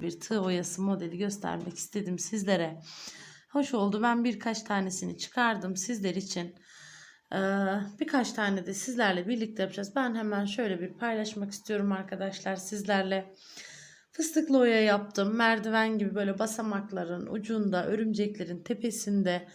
bir tığ oyası modeli göstermek istedim sizlere. Hoş oldu. Ben birkaç tanesini çıkardım sizler için. Ee, birkaç tane de sizlerle birlikte yapacağız. Ben hemen şöyle bir paylaşmak istiyorum arkadaşlar sizlerle. Fıstıklı oya yaptım. Merdiven gibi böyle basamakların ucunda, örümceklerin tepesinde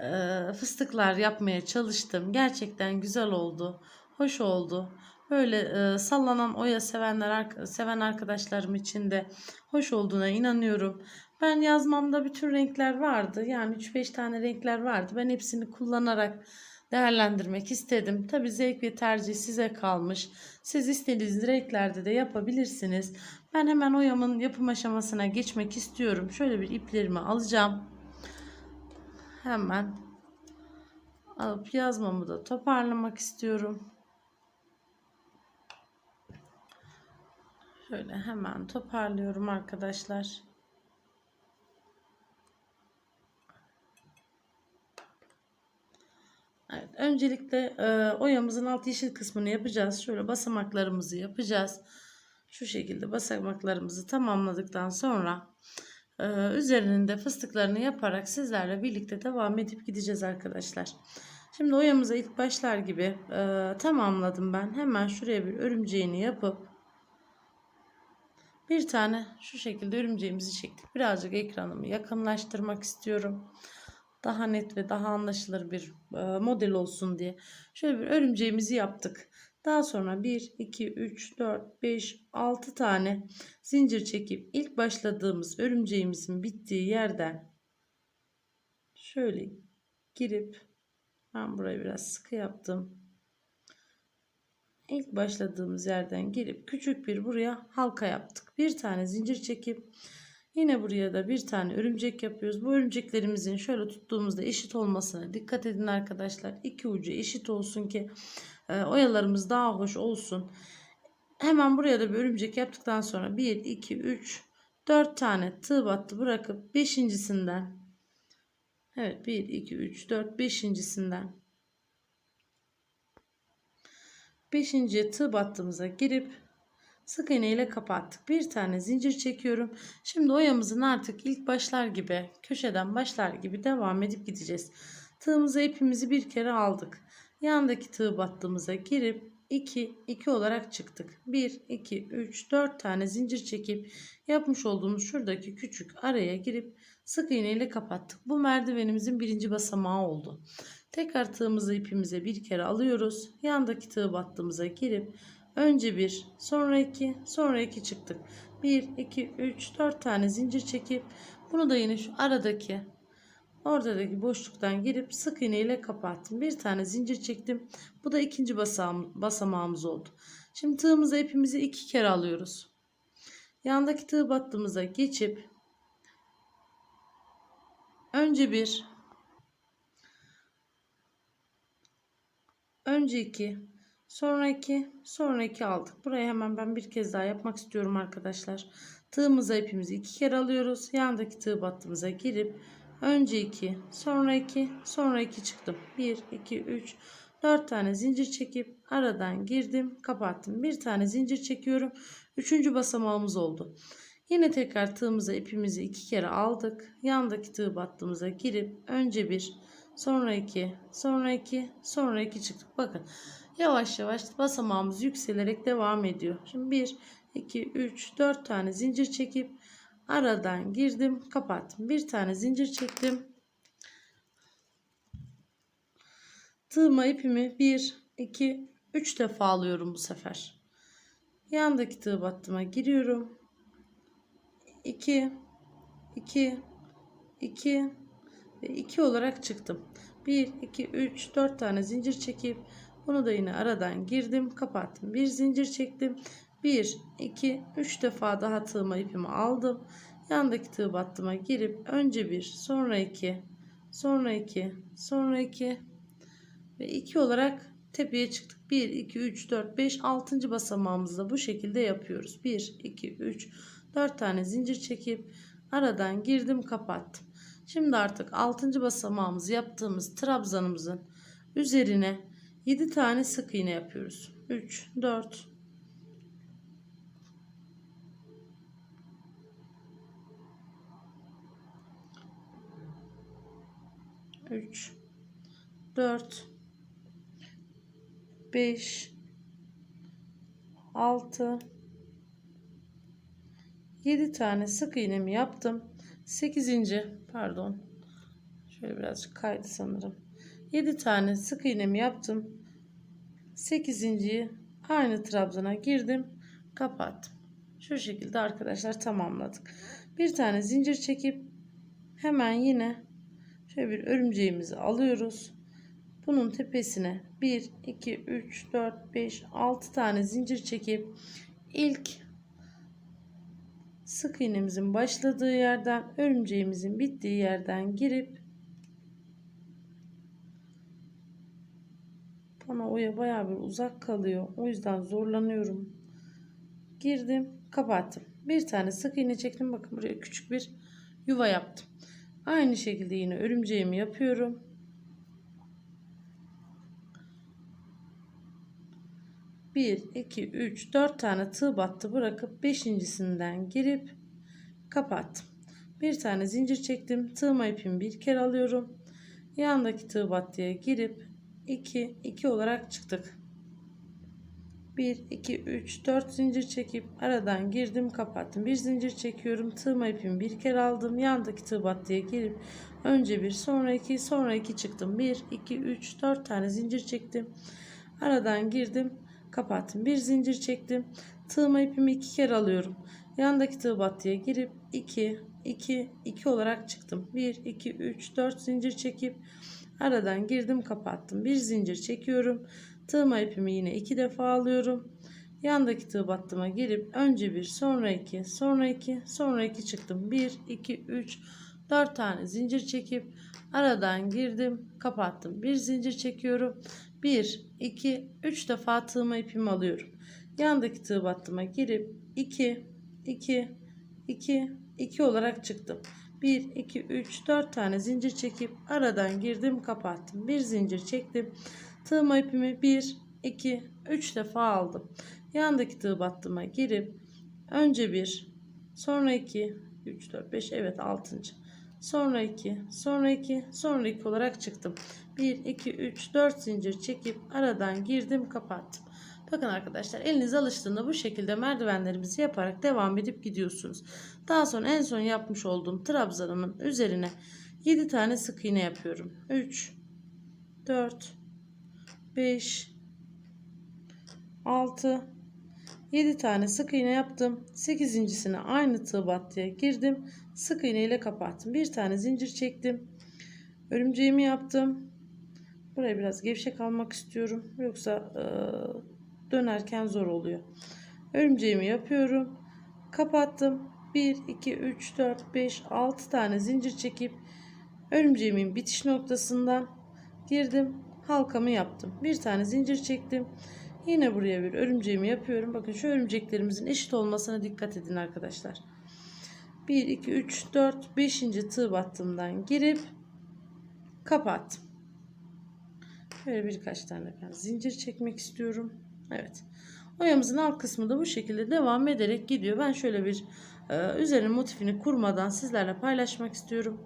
e, fıstıklar yapmaya çalıştım. Gerçekten güzel oldu. Hoş oldu. Böyle e, sallanan oya sevenler seven arkadaşlarım için de hoş olduğuna inanıyorum. Ben yazmamda bütün renkler vardı. Yani 3-5 tane renkler vardı. Ben hepsini kullanarak değerlendirmek istedim. Tabi zevk ve tercih size kalmış. Siz istediğiniz renklerde de yapabilirsiniz. Ben hemen oyamın yapım aşamasına geçmek istiyorum. Şöyle bir iplerimi alacağım. Hemen alıp yazmamı da toparlamak istiyorum. Şöyle hemen toparlıyorum arkadaşlar. Evet, öncelikle e, oyamızın alt yeşil kısmını yapacağız. Şöyle basamaklarımızı yapacağız. Şu şekilde basamaklarımızı tamamladıktan sonra e, üzerinin de fıstıklarını yaparak sizlerle birlikte devam edip gideceğiz arkadaşlar. Şimdi oyamıza ilk başlar gibi e, tamamladım ben. Hemen şuraya bir örümceğini yapıp bir tane şu şekilde örümceğimizi çektik. Birazcık ekranımı yakınlaştırmak istiyorum. Daha net ve daha anlaşılır bir e, model olsun diye. Şöyle bir örümceğimizi yaptık. Daha sonra 1, 2, 3, 4, 5, 6 tane zincir çekip ilk başladığımız örümceğimizin bittiği yerden şöyle girip ben burayı biraz sıkı yaptım. İlk başladığımız yerden girip küçük bir buraya halka yaptık. Bir tane zincir çekip yine buraya da bir tane örümcek yapıyoruz. Bu örümceklerimizin şöyle tuttuğumuzda eşit olmasına dikkat edin arkadaşlar. İki ucu eşit olsun ki e, oyalarımız daha hoş olsun. Hemen buraya da bir örümcek yaptıktan sonra 1, 2, 3, 4 tane tığ battı bırakıp beşincisinden Evet 1, 2, 3, 4, beşincisinden 5. tığ battığımıza girip sık iğne ile kapattık. Bir tane zincir çekiyorum. Şimdi oyamızın artık ilk başlar gibi köşeden başlar gibi devam edip gideceğiz. Tığımıza ipimizi bir kere aldık. Yandaki tığ battığımıza girip 2 2 olarak çıktık. 1 2 3 4 tane zincir çekip yapmış olduğumuz şuradaki küçük araya girip sık iğne ile kapattık. Bu merdivenimizin birinci basamağı oldu. Tekrar tığımızı ipimize bir kere alıyoruz. Yandaki tığ battığımıza girip önce bir, sonra iki, sonra iki çıktık. 1, 2, 3, 4 tane zincir çekip bunu da yine şu aradaki oradaki boşluktan girip sık iğne ile kapattım. Bir tane zincir çektim. Bu da ikinci basam, basamağımız oldu. Şimdi tığımıza ipimizi iki kere alıyoruz. Yandaki tığ battığımıza geçip önce bir Önce 2, sonra 2, sonra 2 aldık. Buraya hemen ben bir kez daha yapmak istiyorum arkadaşlar. Tığımıza ipimizi iki kere alıyoruz. Yandaki tığ battığımıza girip önce 2, sonra 2, sonra 2 çıktım. 1, 2, 3, 4 tane zincir çekip aradan girdim, kapattım. Bir tane zincir çekiyorum. Üçüncü basamağımız oldu. Yine tekrar tığımıza ipimizi iki kere aldık. Yandaki tığ battığımıza girip önce bir, Sonra 2, sonra 2, sonra 2 çıktık. Bakın yavaş yavaş basamağımız yükselerek devam ediyor. Şimdi 1, 2, 3, 4 tane zincir çekip aradan girdim, kapattım. Bir tane zincir çektim. Tığıma ipimi 1, 2, 3 defa alıyorum bu sefer. Yandaki tığ battıma giriyorum. 2, 2, 2, ve 2 olarak çıktım. 1, 2, 3, 4 tane zincir çekip bunu da yine aradan girdim kapattım. Bir zincir çektim. 1, 2, 3 defa daha tığıma ipimi aldım. Yandaki tığ battıma girip önce bir sonra 2 sonra 2 sonra 2 ve 2 olarak tepeye çıktık. 1, 2, 3, 4, 5, 6. basamağımızda bu şekilde yapıyoruz. 1, 2, 3, 4 tane zincir çekip aradan girdim kapattım. Şimdi artık 6. basamağımızı yaptığımız trabzanımızın üzerine 7 tane sık iğne yapıyoruz. 3, 4, 3 4 5 6 7 tane sık iğnemi yaptım. 8. pardon. Şöyle birazcık kaydı sanırım. 7 tane sık iğnemi yaptım. 8.yi aynı trabzana girdim, kapattım. Şu şekilde arkadaşlar tamamladık. Bir tane zincir çekip hemen yine şöyle bir örümceğimizi alıyoruz. Bunun tepesine 1 2 3 4 5 6 tane zincir çekip ilk sık iğnemizin başladığı yerden örümceğimizin bittiği yerden girip bana oya bayağı bir uzak kalıyor. O yüzden zorlanıyorum. Girdim, kapattım. Bir tane sık iğne çektim. Bakın buraya küçük bir yuva yaptım. Aynı şekilde yine örümceğimi yapıyorum. Bir, iki, üç, dört tane tığ battı bırakıp beşincisinden girip kapattım. Bir tane zincir çektim. Tığma ipimi bir kere alıyorum. Yandaki tığ battıya girip 2 2 olarak çıktık. 1 2 3 4 zincir çekip aradan girdim kapattım. Bir zincir çekiyorum. Tığma ipimi bir kere aldım. Yandaki tığ battıya girip önce bir sonra iki sonra iki çıktım. 1 2 3 4 tane zincir çektim. Aradan girdim kapattım. Bir zincir çektim. Tığma ipimi iki kere alıyorum. Yandaki tığ battıya girip 2 2 2 olarak çıktım. 1 2 3 4 zincir çekip aradan girdim kapattım. Bir zincir çekiyorum. Tığma ipimi yine iki defa alıyorum. Yandaki tığ battıma girip önce bir sonra iki sonra iki sonra iki çıktım. 1 2 3 4 tane zincir çekip aradan girdim kapattım. Bir zincir çekiyorum. 1 2 3 defa tığma ipimi alıyorum. Yandaki tığ battıma girip 2 2 2 2 olarak çıktım. 1 2 3 4 tane zincir çekip aradan girdim kapattım. Bir zincir çektim. Tığma ipimi 1 2 3 defa aldım. Yandaki tığ battıma girip önce bir sonra 2 3 4 5 evet 6. Sonra 2 sonra 2 sonra 2 olarak çıktım. 1 2 3 4 zincir çekip aradan girdim kapattım. Bakın arkadaşlar eliniz alıştığında bu şekilde merdivenlerimizi yaparak devam edip gidiyorsunuz. Daha sonra en son yapmış olduğum trabzanımın üzerine 7 tane sık iğne yapıyorum. 3 4 5 6 7 tane sık iğne yaptım. 8.sine aynı tığ battıya girdim. Sık iğne ile kapattım. Bir tane zincir çektim. Örümceğimi yaptım. Buraya biraz gevşek almak istiyorum. Yoksa e, dönerken zor oluyor. Örümceğimi yapıyorum. Kapattım. 1, 2, 3, 4, 5, 6 tane zincir çekip örümceğimin bitiş noktasından girdim. Halkamı yaptım. Bir tane zincir çektim. Yine buraya bir örümceğimi yapıyorum. Bakın şu örümceklerimizin eşit olmasına dikkat edin arkadaşlar. 1, 2, 3, 4, 5. tığ battığımdan girip kapattım. Böyle birkaç tane ben zincir çekmek istiyorum. Evet. Oyamızın alt kısmı da bu şekilde devam ederek gidiyor. Ben şöyle bir e, üzerine motifini kurmadan sizlerle paylaşmak istiyorum.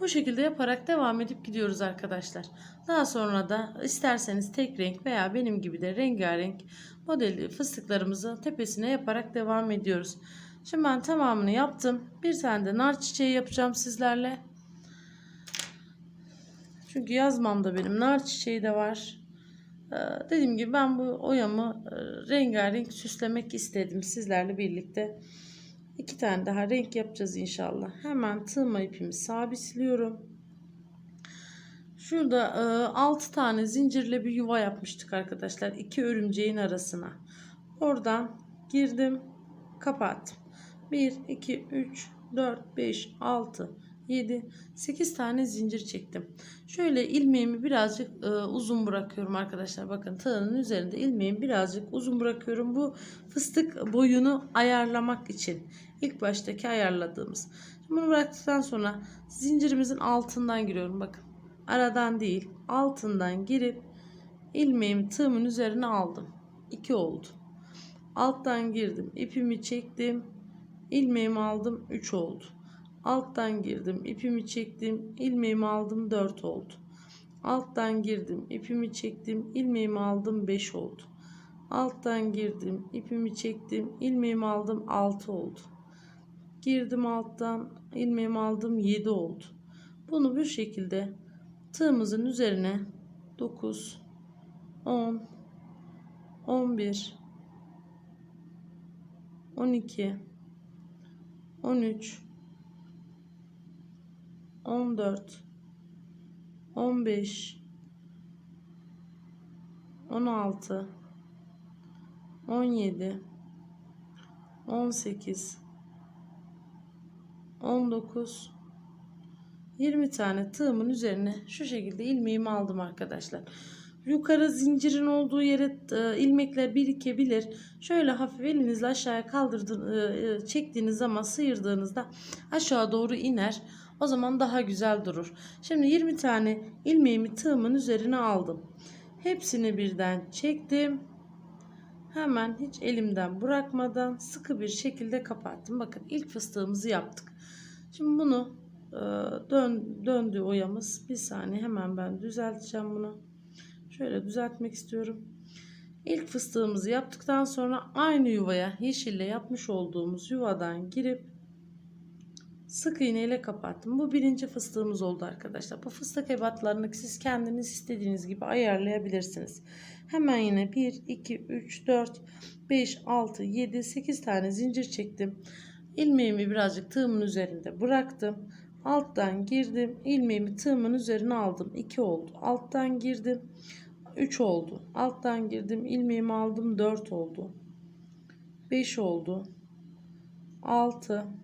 Bu şekilde yaparak devam edip gidiyoruz arkadaşlar. Daha sonra da isterseniz tek renk veya benim gibi de rengarenk modeli fıstıklarımızı tepesine yaparak devam ediyoruz. Şimdi ben tamamını yaptım. Bir tane de nar çiçeği yapacağım sizlerle. Çünkü yazmamda benim nar çiçeği de var. Ee, dediğim gibi ben bu oyamı e, rengarenk süslemek istedim sizlerle birlikte. İki tane daha renk yapacağız inşallah. Hemen tığma ipimi sabitliyorum. Şurada e, 6 tane zincirle bir yuva yapmıştık arkadaşlar. iki örümceğin arasına. Oradan girdim, kapattım. 1 2 3 4 5 6 7 8 tane zincir çektim. Şöyle ilmeğimi birazcık e, uzun bırakıyorum arkadaşlar. Bakın tığının üzerinde ilmeğimi birazcık uzun bırakıyorum. Bu fıstık boyunu ayarlamak için. ilk baştaki ayarladığımız. Şimdi bunu bıraktıktan sonra zincirimizin altından giriyorum. Bakın aradan değil altından girip ilmeğimi tığımın üzerine aldım. 2 oldu. Alttan girdim. ipimi çektim. ilmeğimi aldım. 3 oldu. Alttan girdim, ipimi çektim, ilmeğimi aldım 4 oldu. Alttan girdim, ipimi çektim, ilmeğimi aldım 5 oldu. Alttan girdim, ipimi çektim, ilmeğimi aldım 6 oldu. Girdim alttan, ilmeğimi aldım 7 oldu. Bunu bu şekilde tığımızın üzerine 9, 10, 11, 12, 13, 14, 15, 16, 17, 18, 19, 20 tane tığımın üzerine şu şekilde ilmeğimi aldım arkadaşlar. Yukarı zincirin olduğu yere e, ilmekler birikebilir. Şöyle hafif elinizle aşağıya kaldırdığınız, e, çektiğiniz zaman sıyırdığınızda aşağı doğru iner. O zaman daha güzel durur. Şimdi 20 tane ilmeğimi tığımın üzerine aldım. Hepsini birden çektim. Hemen hiç elimden bırakmadan sıkı bir şekilde kapattım. Bakın ilk fıstığımızı yaptık. Şimdi bunu e, dön, döndü oyamız. Bir saniye hemen ben düzelteceğim bunu. Şöyle düzeltmek istiyorum. İlk fıstığımızı yaptıktan sonra aynı yuvaya yeşille yapmış olduğumuz yuvadan girip sık iğne ile kapattım. Bu birinci fıstığımız oldu arkadaşlar. Bu fıstık ebatlarını siz kendiniz istediğiniz gibi ayarlayabilirsiniz. Hemen yine 1, 2, 3, 4, 5, 6, 7, 8 tane zincir çektim. İlmeğimi birazcık tığımın üzerinde bıraktım. Alttan girdim. ilmeğimi tığımın üzerine aldım. 2 oldu. Alttan girdim. 3 oldu. Alttan girdim. ilmeğimi aldım. 4 oldu. 5 oldu. 6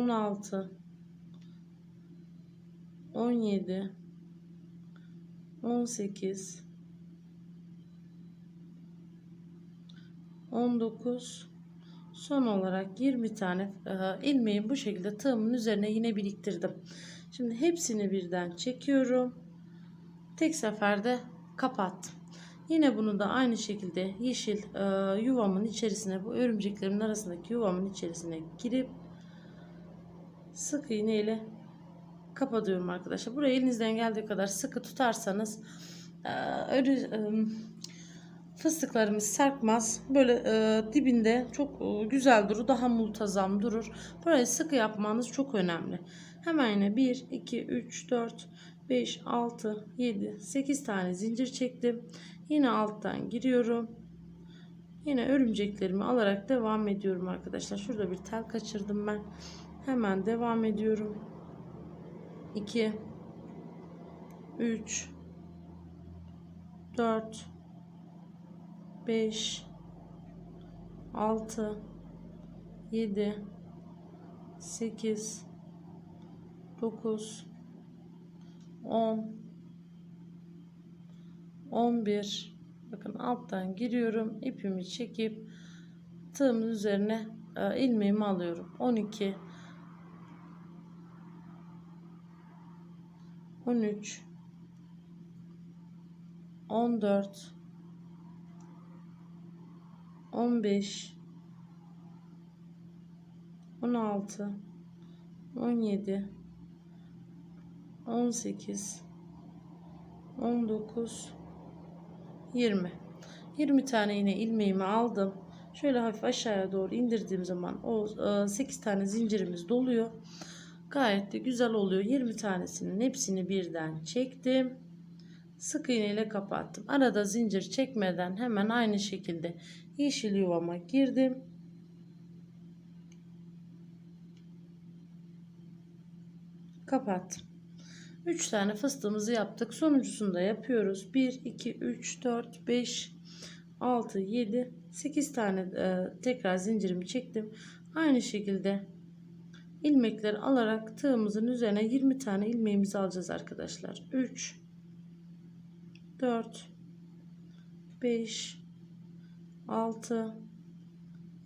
16 17 18 19 son olarak 20 tane e, ilmeği bu şekilde tığımın üzerine yine biriktirdim. Şimdi hepsini birden çekiyorum. Tek seferde kapattım. Yine bunu da aynı şekilde yeşil e, yuvamın içerisine bu örümceklerimin arasındaki yuvamın içerisine girip sık iğne ile kapatıyorum arkadaşlar. Buraya elinizden geldiği kadar sıkı tutarsanız e, örü, e, fıstıklarımız sarkmaz. Böyle e, dibinde çok e, güzel durur. Daha multazam durur. Burayı sıkı yapmanız çok önemli. Hemen yine 1, 2, 3, 4, 5, 6, 7, 8 tane zincir çektim. Yine alttan giriyorum. Yine örümceklerimi alarak devam ediyorum arkadaşlar. Şurada bir tel kaçırdım ben. Hemen devam ediyorum. 2 3 4 5 6 7 8 9 10 11 bakın alttan giriyorum. İpimi çekip tığımın üzerine e, ilmeğimi alıyorum. 12 13 14 15 16 17 18 19 20 20 tane yine ilmeğimi aldım. Şöyle hafif aşağıya doğru indirdiğim zaman o 8 tane zincirimiz doluyor gayet de güzel oluyor. 20 tanesinin hepsini birden çektim. Sık iğne ile kapattım. Arada zincir çekmeden hemen aynı şekilde yeşil yuvama girdim. Kapattım. 3 tane fıstığımızı yaptık. Sonuncusunu da yapıyoruz. 1 2 3 4 5 6, 7, 8 tane e, tekrar zincirimi çektim. Aynı şekilde ilmekleri alarak tığımızın üzerine 20 tane ilmeğimizi alacağız arkadaşlar. 3, 4, 5, 6,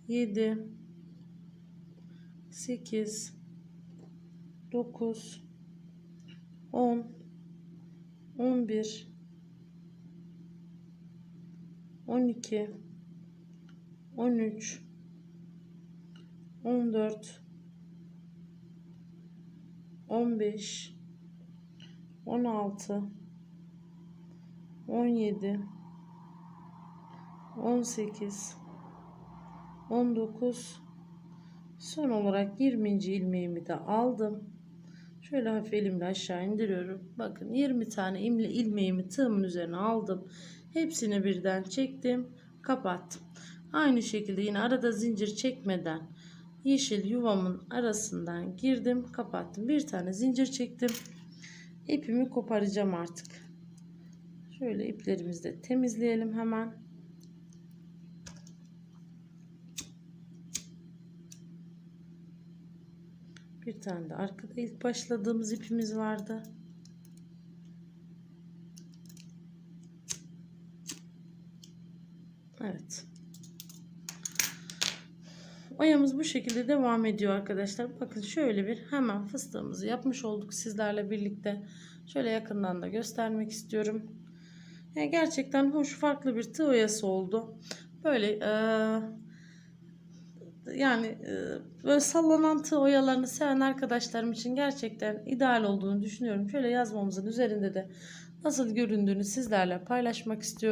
7, 8, 9, 10, 11, 12, 13, 14, 15, 16, 17, 18, 19, son olarak 20. ilmeğimi de aldım. Şöyle hafif elimle aşağı indiriyorum. Bakın 20 tane imle ilmeğimi tığımın üzerine aldım. Hepsini birden çektim, kapattım. Aynı şekilde yine arada zincir çekmeden yeşil yuvamın arasından girdim, kapattım. Bir tane zincir çektim. İpimi koparacağım artık. Şöyle iplerimizi de temizleyelim hemen. Bir tane de arkada ilk başladığımız ipimiz vardı. Evet. Oyamız bu şekilde devam ediyor arkadaşlar. Bakın şöyle bir hemen fıstığımızı yapmış olduk sizlerle birlikte. Şöyle yakından da göstermek istiyorum. Yani gerçekten hoş farklı bir tığ oyası oldu. Böyle e, yani e, böyle sallanan tığ oyalarını seven arkadaşlarım için gerçekten ideal olduğunu düşünüyorum. Şöyle yazmamızın üzerinde de nasıl göründüğünü sizlerle paylaşmak istiyorum.